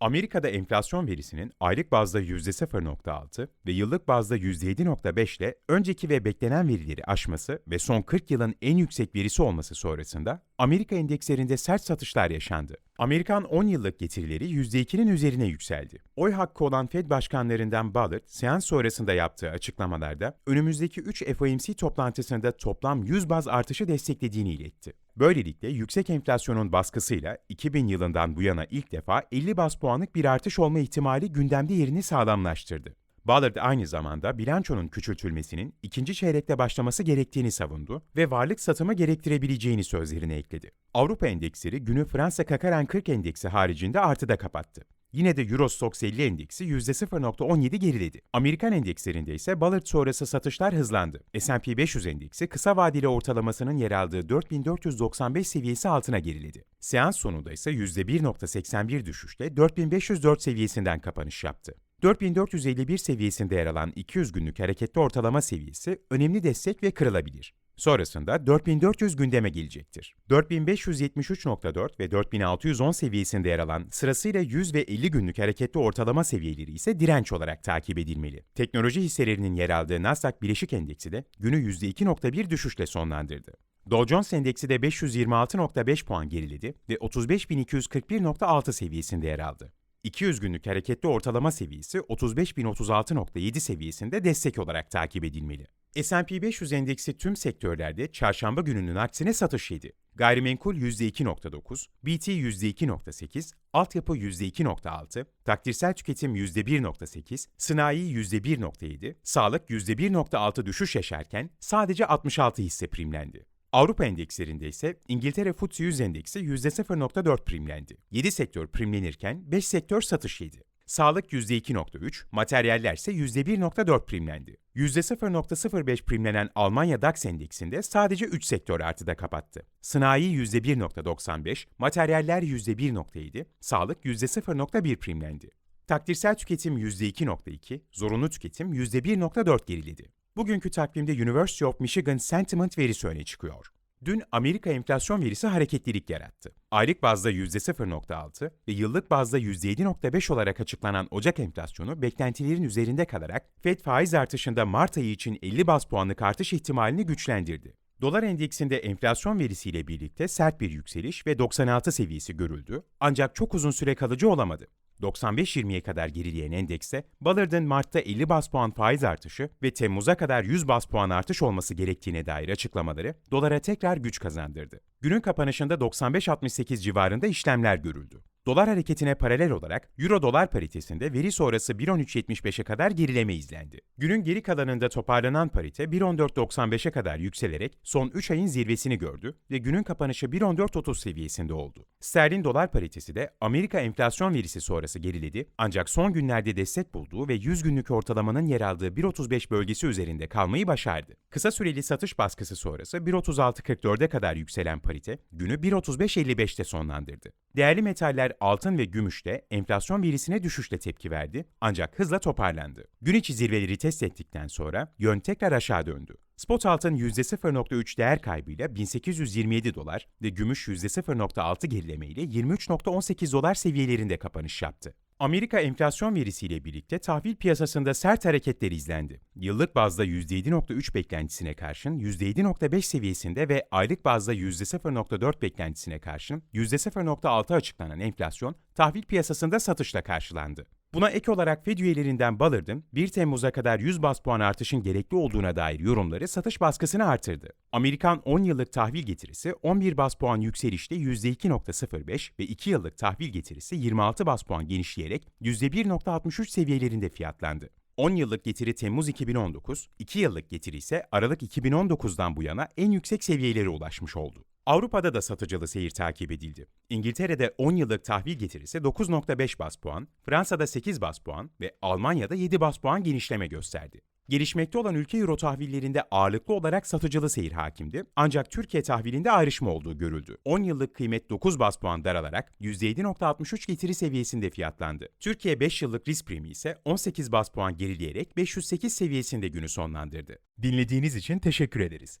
Amerika'da enflasyon verisinin aylık bazda %0.6 ve yıllık bazda %7.5 ile önceki ve beklenen verileri aşması ve son 40 yılın en yüksek verisi olması sonrasında Amerika endekslerinde sert satışlar yaşandı. Amerikan 10 yıllık getirileri %2'nin üzerine yükseldi. Oy hakkı olan Fed başkanlarından Bullard, seans sonrasında yaptığı açıklamalarda önümüzdeki 3 FOMC toplantısında toplam 100 baz artışı desteklediğini iletti. Böylelikle yüksek enflasyonun baskısıyla 2000 yılından bu yana ilk defa 50 bas puanlık bir artış olma ihtimali gündemde yerini sağlamlaştırdı. Ballard aynı zamanda bilançonun küçültülmesinin ikinci çeyrekte başlaması gerektiğini savundu ve varlık satımı gerektirebileceğini sözlerine ekledi. Avrupa endeksleri günü Fransa Kakaren 40 endeksi haricinde artıda kapattı. Yine de Eurostoxx 50 endeksi %0.17 geriledi. Amerikan endekslerinde ise Ballard sonrası satışlar hızlandı. S&P 500 endeksi kısa vadeli ortalamasının yer aldığı 4495 seviyesi altına geriledi. Seans sonunda ise %1.81 düşüşle 4504 seviyesinden kapanış yaptı. 4451 seviyesinde yer alan 200 günlük hareketli ortalama seviyesi önemli destek ve kırılabilir. Sonrasında 4400 gündeme gelecektir. 4573.4 ve 4610 seviyesinde yer alan sırasıyla 100 ve 50 günlük hareketli ortalama seviyeleri ise direnç olarak takip edilmeli. Teknoloji hisselerinin yer aldığı Nasdaq Bileşik Endeksi de günü %2.1 düşüşle sonlandırdı. Dow Jones Endeksi de 526.5 puan geriledi ve 35.241.6 seviyesinde yer aldı. 200 günlük hareketli ortalama seviyesi 35.036.7 seviyesinde destek olarak takip edilmeli. S&P 500 endeksi tüm sektörlerde çarşamba gününün aksine satış yedi. Gayrimenkul %2.9, BT %2.8, altyapı %2.6, takdirsel tüketim %1.8, sanayi %1.7, sağlık %1.6 düşüş yaşarken sadece 66 hisse primlendi. Avrupa endekslerinde ise İngiltere FTSE 100 endeksi %0.4 primlendi. 7 sektör primlenirken 5 sektör satış yedi. Sağlık %2.3, materyaller ise %1.4 primlendi. %0.05 primlenen Almanya DAX endeksinde sadece 3 sektör artıda kapattı. Sanayi %1.95, materyaller %1.7, sağlık %0.1 primlendi. Takdirsel tüketim %2.2, zorunlu tüketim %1.4 geriledi. Bugünkü takvimde University of Michigan Sentiment verisi öne çıkıyor. Dün Amerika enflasyon verisi hareketlilik yarattı. Aylık bazda %0.6 ve yıllık bazda %7.5 olarak açıklanan Ocak enflasyonu beklentilerin üzerinde kalarak Fed faiz artışında Mart ayı için 50 baz puanlık artış ihtimalini güçlendirdi. Dolar endeksinde enflasyon verisiyle birlikte sert bir yükseliş ve 96 seviyesi görüldü ancak çok uzun süre kalıcı olamadı. 95-20'ye kadar gerileyen endekse, Ballard'ın Mart'ta 50 bas puan faiz artışı ve Temmuz'a kadar 100 bas puan artış olması gerektiğine dair açıklamaları dolara tekrar güç kazandırdı. Günün kapanışında 95-68 civarında işlemler görüldü. Dolar hareketine paralel olarak Euro dolar paritesinde veri sonrası 1.1375'e kadar gerileme izlendi. Günün geri kalanında toparlanan parite 1.1495'e kadar yükselerek son 3 ayın zirvesini gördü ve günün kapanışı 1.1430 seviyesinde oldu. Sterlin dolar paritesi de Amerika enflasyon verisi sonrası geriledi ancak son günlerde destek bulduğu ve 100 günlük ortalamanın yer aldığı 1.35 bölgesi üzerinde kalmayı başardı. Kısa süreli satış baskısı sonrası 1.3644'e kadar yükselen parite günü 1.3555'te sonlandırdı. Değerli metaller altın ve gümüş de enflasyon verisine düşüşle tepki verdi ancak hızla toparlandı. Gün içi zirveleri test ettikten sonra yön tekrar aşağı döndü. Spot altın %0.3 değer kaybıyla 1827 dolar ve gümüş %0.6 gerilemeyle 23.18 dolar seviyelerinde kapanış yaptı. Amerika enflasyon verisiyle birlikte tahvil piyasasında sert hareketler izlendi. Yıllık bazda %7.3 beklentisine karşın %7.5 seviyesinde ve aylık bazda %0.4 beklentisine karşın %0.6 açıklanan enflasyon tahvil piyasasında satışla karşılandı. Buna ek olarak Fed üyelerinden Ballard'ın 1 Temmuz'a kadar 100 bas puan artışın gerekli olduğuna dair yorumları satış baskısını artırdı. Amerikan 10 yıllık tahvil getirisi 11 bas puan yükselişle %2.05 ve 2 yıllık tahvil getirisi 26 bas puan genişleyerek %1.63 seviyelerinde fiyatlandı. 10 yıllık getiri Temmuz 2019, 2 yıllık getiri ise Aralık 2019'dan bu yana en yüksek seviyelere ulaşmış oldu. Avrupa'da da satıcılı seyir takip edildi. İngiltere'de 10 yıllık tahvil getirisi 9.5 bas puan, Fransa'da 8 bas puan ve Almanya'da 7 bas puan genişleme gösterdi. Gelişmekte olan ülke euro tahvillerinde ağırlıklı olarak satıcılı seyir hakimdi ancak Türkiye tahvilinde ayrışma olduğu görüldü. 10 yıllık kıymet 9 bas puan daralarak %7.63 getiri seviyesinde fiyatlandı. Türkiye 5 yıllık risk primi ise 18 bas puan gerileyerek 508 seviyesinde günü sonlandırdı. Dinlediğiniz için teşekkür ederiz.